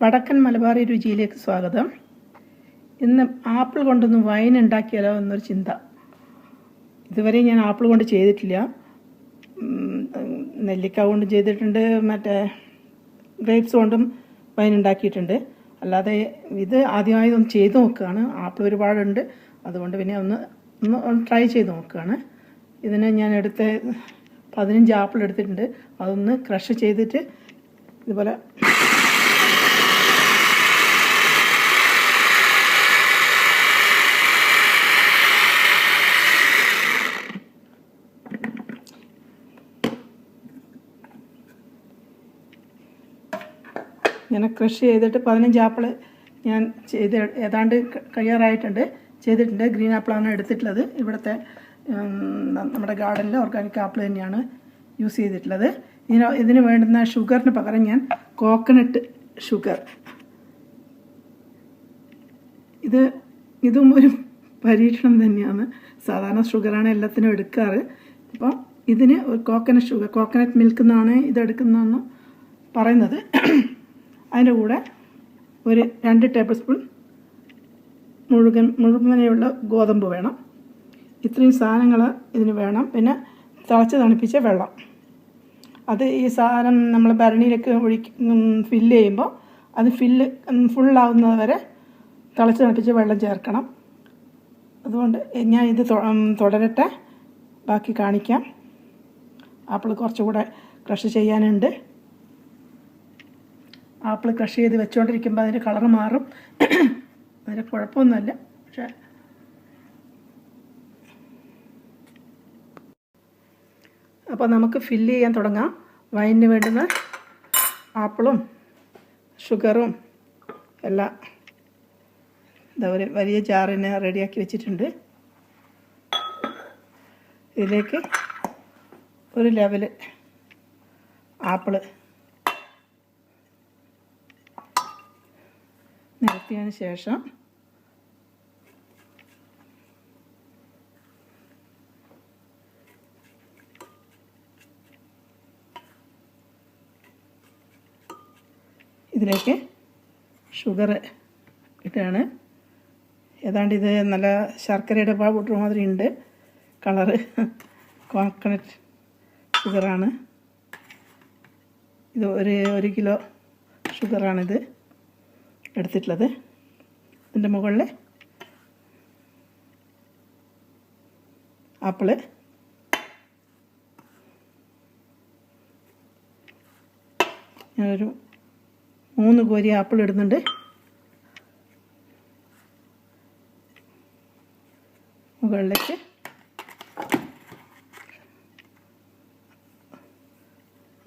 വടക്കൻ മലബാറി രുചിയിലേക്ക് സ്വാഗതം. ഇന്ന് ആപ്പിൾ കൊണ്ടൊന്ന് വൈൻ ഉണ്ടാക്കിയാലോ എന്നൊരു ചിന്ത. ഇതുവരെ ഞാൻ ആപ്പിൾ കൊണ്ട് ചെയ്തിട്ടില്ല. നെല്ലിക്ക കൊണ്ട് ചെയ്തിട്ടുണ്ട് മറ്റേ ഗ്രേപ്സ് കൊണ്ടും വൈൻ ഉണ്ടാക്കിയിട്ടുണ്ട്. അല്ലാതെ ഇത് ആദ്യമായി ഒന്ന് ചെയ്ത് നോക്കുകയാണ്. ആപ്പിൾ ഒരുപാടുണ്ട്. അതുകൊണ്ട് പിന്നെ ഒന്ന് ഒന്ന് ട്രൈ ചെയ്ത് നോക്കുകയാണ്. ഇതിന് ഞാൻ എടുത്ത പതിനഞ്ച് ആപ്പിൾ എടുത്തിട്ടുണ്ട്. അതൊന്ന് ക്രഷ് ചെയ്തിട്ട് ഇതുപോലെ കൃഷി ചെയ്തിട്ട് പതിനഞ്ച് ആപ്പിൾ ഞാൻ ചെയ്ത് ഏതാണ്ട് കയ്യാറായിട്ടുണ്ട് ചെയ്തിട്ടുണ്ട്. ഗ്രീൻ ആപ്പിളാണ് എടുത്തിട്ടുള്ളത്. ഇവിടുത്തെ നമ്മുടെ ഗാർഡനിൽ ഓർഗാനിക് ആപ്പിൾ തന്നെയാണ് യൂസ് ചെയ്തിട്ടുള്ളത്. ഇതിന് ഇതിന് വേണ്ടുന്ന ഷുഗറിന് പകരം ഞാൻ കോക്കനട്ട് ഷുഗർ. ഇത് ഇതും ഒരു പരീക്ഷണം തന്നെയാണ്. സാധാരണ ഷുഗറാണ് എല്ലാത്തിനും എടുക്കാറ്. അപ്പോൾ ഇതിന് ഒരു കോക്കനട്ട് ഷുഗർ കോക്കനട്ട് മിൽക്ക് എന്നാണ് ഇതെടുക്കുന്നതെന്ന് പറയുന്നത്. അതിന്റെ കൂടെ ഒരു രണ്ട് ടേബിൾ സ്പൂൺ മുഴുകൻ മുഴുവനെയുള്ള ഗോതമ്പ് വേണം. ഇത്രയും സാധനങ്ങൾ ഇതിന് വേണം. പിന്നെ തിളച്ച് തണുപ്പിച്ച വെള്ളം. അത് ഈ സാധനം നമ്മൾ ഭരണിയിലേക്ക് ഒഴിക്ക് ഫില്ല് ചെയ്യുമ്പോൾ അത് ഫില്ല് ഫുള്ളാവുന്നത് വരെ തിളച്ച് തണുപ്പിച്ച വെള്ളം ചേർക്കണം. അതുകൊണ്ട് ഞാൻ ഇത് തുടരട്ടെ. ബാക്കി കാണിക്കാം. ആപ്പിൾ കുറച്ചുകൂടെ ക്രഷ് ചെയ്യാനുണ്ട്. ആപ്പിൾ ക്രഷ് ചെയ്ത് വെച്ചുകൊണ്ടിരിക്കുമ്പോൾ അതിന്റെ കളർ മാറും. അതിന് കുഴപ്പമൊന്നുമില്ല. പക്ഷേ അപ്പോൾ നമുക്ക് ഫില്ല് ചെയ്യാൻ തുടങ്ങാം. വൈനിന് വേണ്ടുന്ന ആപ്പിളും ഷുഗറും എല്ലാം ഇതാ ഒരു വലിയ ജാറിനെ റെഡിയാക്കി വെച്ചിട്ടുണ്ട്. ഇതിലേക്ക് ഒരു ലെവൽ ആപ്പിൾ നിരത്തിയതിന് ശേഷം ഇതിലേക്ക് ഷുഗർ ഇട്ടാണ്. ഏതാണ്ട് ഇത് നല്ല ശർക്കരയുടെ പൗഡർ മാതിരി ഉണ്ട്. കളറ് കോക്കനട്ട് ഷുഗറാണ് ഇത് ഒരു ഒരു കിലോ ഷുഗറാണിത് എടുത്തിട്ടുള്ളത്. ഇതിന്റെ മുകളിൽ ആപ്പിൾ. ഞാനൊരു മൂന്ന് കോരി ആപ്പിൾ ഇടുന്നുണ്ട്. മുകളിലേക്ക്.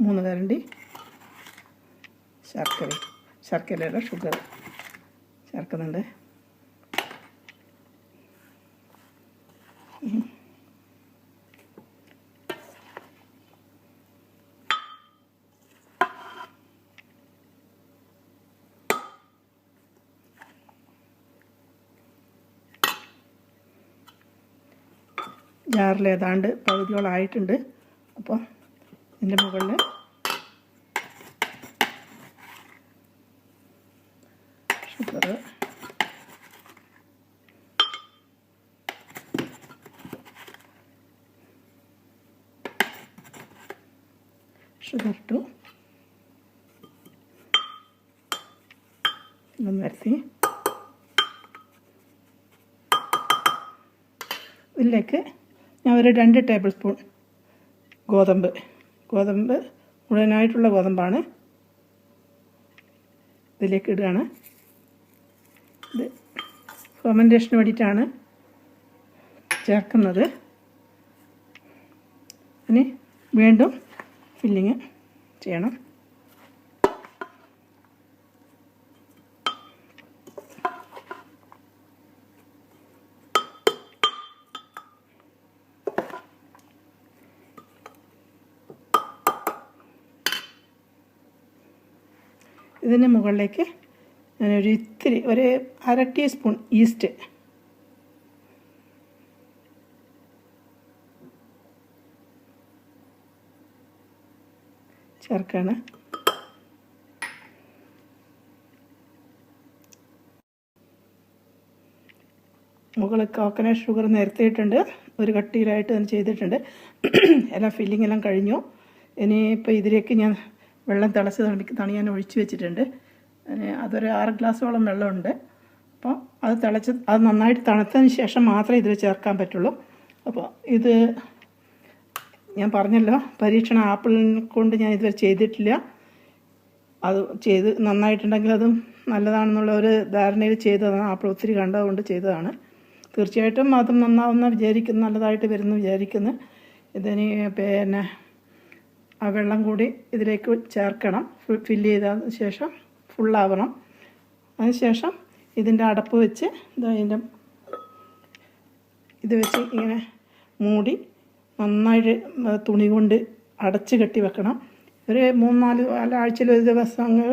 മൂന്ന് കരണ്ടി. ശർക്കര. ശർക്കരയുടെ ഷുഗർ ചേർക്കുന്നുണ്ട്. ജാറിൽ ഏതാണ്ട് പകുതിയോളായിട്ടുണ്ട് അപ്പോൾ ഇതിന്റെ മുകളിൽ ഷുഗർ ഷുഗർ ഇട്ടു ഇതൊന്ന് വരുത്തി ഇതിലേക്ക് ഞാൻ ഒരു രണ്ട് ടേബിൾ സ്പൂൺ ഗോതമ്പ്. ഗോതമ്പ് മുഴുവനായിട്ടുള്ള ഗോതമ്പാണ്. ഇതിലേക്ക് ഇടുകയാണ്. ഇത് ഫെർമെന്റേഷന് വേണ്ടിയിട്ടാണ് ചേർക്കുന്നത്. ഇനി വീണ്ടും ഫില്ലിങ് ചെയ്യണം. ഇതിന് മുകളിലേക്ക് ഞാനൊരു ഇത്തിരി ഒരു അര ടീസ്പൂൺ ഈസ്റ്റ്. ചേർക്കാണ്. മുകളിൽ കോക്കനട്ട് ഷുഗർ നിരത്തിയിട്ടുണ്ട് ഒരു കട്ടിയിലായിട്ട് ഞാൻ ചെയ്തിട്ടുണ്ട്. എല്ലാം ഫില്ലിംഗ് എല്ലാം കഴിഞ്ഞു. ഇനിയിപ്പോൾ ഇതിലേക്ക് ഞാൻ വെള്ളം തിളച്ച് തണി ഞാൻ ഒഴിച്ചു വെച്ചിട്ടുണ്ട്. അതൊരു ആറ് ഗ്ലാസ്സോളം വെള്ളമുണ്ട്. അപ്പോൾ അത് തിളച്ച് അത് നന്നായിട്ട് തണുത്തതിന് ശേഷം മാത്രമേ ഇതിൽ ചേർക്കാൻ പറ്റുള്ളൂ. അപ്പോൾ ഇത് ഞാൻ പറഞ്ഞല്ലോ പരീക്ഷണം ആപ്പിൾ കൊണ്ട് ഞാൻ ഇതുവരെ ചെയ്തിട്ടില്ല. അത് ചെയ്ത് നന്നായിട്ടുണ്ടെങ്കിൽ അതും നല്ലതാണെന്നുള്ള ഒരു ധാരണയിൽ ചെയ്തതാണ്. ആപ്പിൾ ഒത്തിരി കണ്ടതുകൊണ്ട് ചെയ്തതാണ്. തീർച്ചയായിട്ടും അതും നന്നാവുന്ന വിചാരിക്കുന്നു നല്ലതായിട്ട് വരുന്നു വിചാരിക്കുന്നു. ഇതിന് പിന്നെ ആ വെള്ളം കൂടി ഇതിലേക്ക് ചേർക്കണം ഫില്ല് ചെയ്ത ശേഷം. ഫുള്ളാവണം അതിനുശേഷം ഇതിന്റെ അടപ്പ് വെച്ച് ഇതിന്റെ ഇത് വെച്ച് ഇങ്ങനെ മൂടി നന്നായിട്ട് തുണി കൊണ്ട് അടച്ച് കെട്ടി വെക്കണം. ഒരു മൂന്നാൽ നാല് ആഴ്ചയിൽ ഒരു ദിവസങ്ങൾ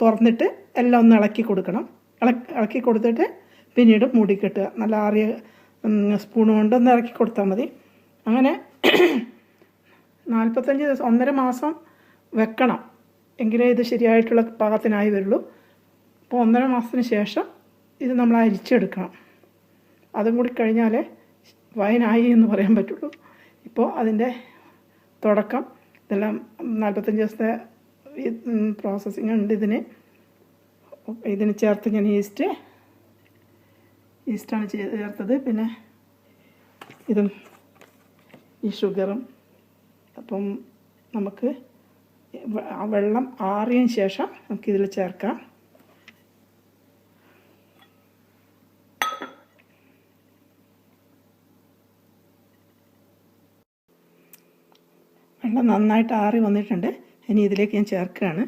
തുറന്നിട്ട് എല്ലാം ഒന്ന് ഇളക്കി കൊടുക്കണം. ഇളക്കി ഇളക്കി കൊടുത്തിട്ട് പിന്നീട് മൂടി കെട്ടുക. നല്ല ആറിയ സ്പൂൺ കൊണ്ട് ഒന്ന് ഇളക്കി കൊടുത്താൽ മതി. അങ്ങനെ നാൽപ്പത്തഞ്ച് ദിവസം ഒന്നര മാസം വെക്കണം. എങ്കിലേ ഇത് ശരിയായിട്ടുള്ള പാകത്തിനായി വരുള്ളൂ. അപ്പോൾ ഒന്നര മാസത്തിന് ശേഷം ഇത് നമ്മൾ അരിച്ചെടുക്കണം. അതും കൂടി കഴിഞ്ഞാലേ വയനായി എന്ന് പറയാൻ പറ്റുള്ളൂ. ഇപ്പോൾ അതിന്റെ തുടക്കം ഇതെല്ലാം നാൽപ്പത്തഞ്ച് ദിവസത്തെ പ്രോസസ്സിങ് ഉണ്ട് ഇതിന്. ഇതിന് ചേർത്ത് ഞാൻ ഈസ്റ്റ് ഈസ്റ്റാണ് ചേർത്തത്. പിന്നെ ഇതും ഈ ഷുഗറും അപ്പം നമുക്ക് വെള്ളം ആറിയതിന് ശേഷം നമുക്കിതിൽ ചേർക്കാം. വെള്ളം നന്നായിട്ട് ആറി വന്നിട്ടുണ്ട്. ഇനി ഇതിലേക്ക് ഞാൻ ചേർക്കുകയാണ്.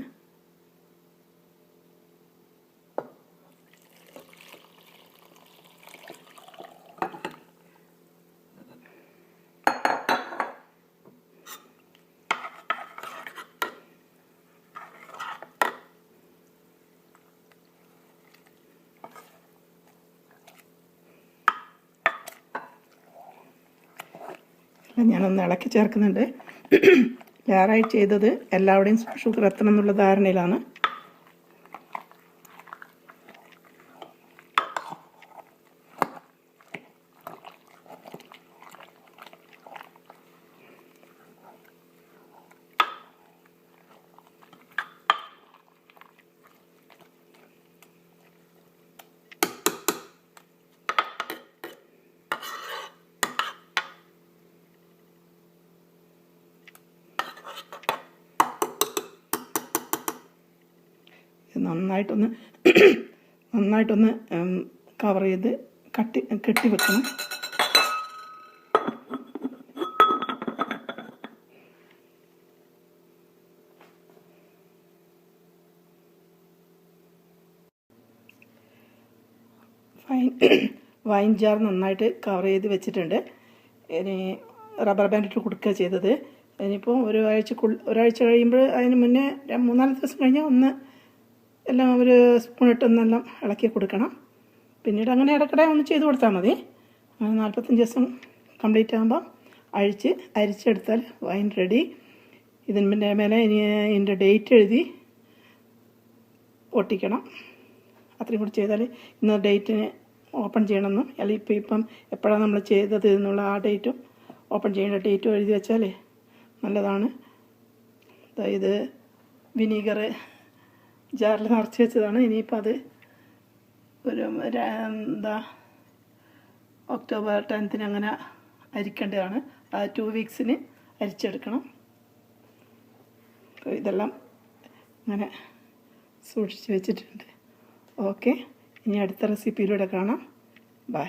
ഞാനൊന്ന് ഇളക്കി ചേർക്കുന്നുണ്ട്. ലെയറായി ചെയ്തത് എല്ലാവരുടെയും ഷുഗർ എത്തണം എന്നുള്ള ധാരണയിലാണ്. നന്നായിട്ടൊന്ന് നന്നായിട്ടൊന്ന് കവർ ചെയ്ത് കട്ടി കെട്ടി വെക്കണം. വൈൻ വൈൻ ജാർ നന്നായിട്ട് കവർ ചെയ്ത് വെച്ചിട്ടുണ്ട്. ഇനി റബ്ബർ ബാൻഡ് ഇട്ട് കൊടുക്കുക ചെയ്തത്. ഇനിയിപ്പോൾ ഒരു ആഴ്ച ഒരാഴ്ച കഴിയുമ്പോൾ അതിന് മുന്നേ മൂന്നാൽ ദിവസം കഴിഞ്ഞാൽ ഒന്ന് എല്ലാം ഒരു സ്പൂൺ ഇട്ടൊന്നെല്ലാം ഇളക്കി കൊടുക്കണം. പിന്നീട് അങ്ങനെ ഇടയ്ക്കിടെ ഒന്ന് ചെയ്ത് കൊടുത്താൽ മതി. അങ്ങനെ നാൽപ്പത്തഞ്ച് ദിവസം കംപ്ലീറ്റ് ആകുമ്പോൾ അഴിച്ച് അരിച്ചെടുത്താൽ വൈൻ റെഡി ഇതിന് പിന്നെ മേലെ ഇനി ഇതിന്റെ ഡേറ്റ് എഴുതി ഒട്ടിക്കണം അത്രയും കൂടി ചെയ്താൽ ഇന്ന് ഡേറ്റിന് ഓപ്പൺ ചെയ്യണമെന്നും അല്ലെങ്കിൽ ഇപ്പോൾ ഇപ്പം എപ്പോഴാണ് നമ്മൾ ചെയ്തത് എന്നുള്ള ആ ഡേറ്റും ഓപ്പൺ ചെയ്യേണ്ട ഡേറ്റും എഴുതി വെച്ചാൽ നല്ലതാണ്. ഇത് വിനീഗർ ജാറിൽ നിറച്ച് വെച്ചതാണ്. ഇനിയിപ്പോൾ അത് ഒരു എന്താ ഒക്ടോബർ ടെൻത്തിന് അങ്ങനെ അരിക്കേണ്ടതാണ്. ആ ടു വീക്സിന് അരിച്ചെടുക്കണം. ഇതെല്ലാം ഇങ്ങനെ സൂക്ഷിച്ച് വെച്ചിട്ടുണ്ട്. ഓക്കെ ഇനി അടുത്ത റെസിപ്പിയിലൂടെ കാണാം. ബൈ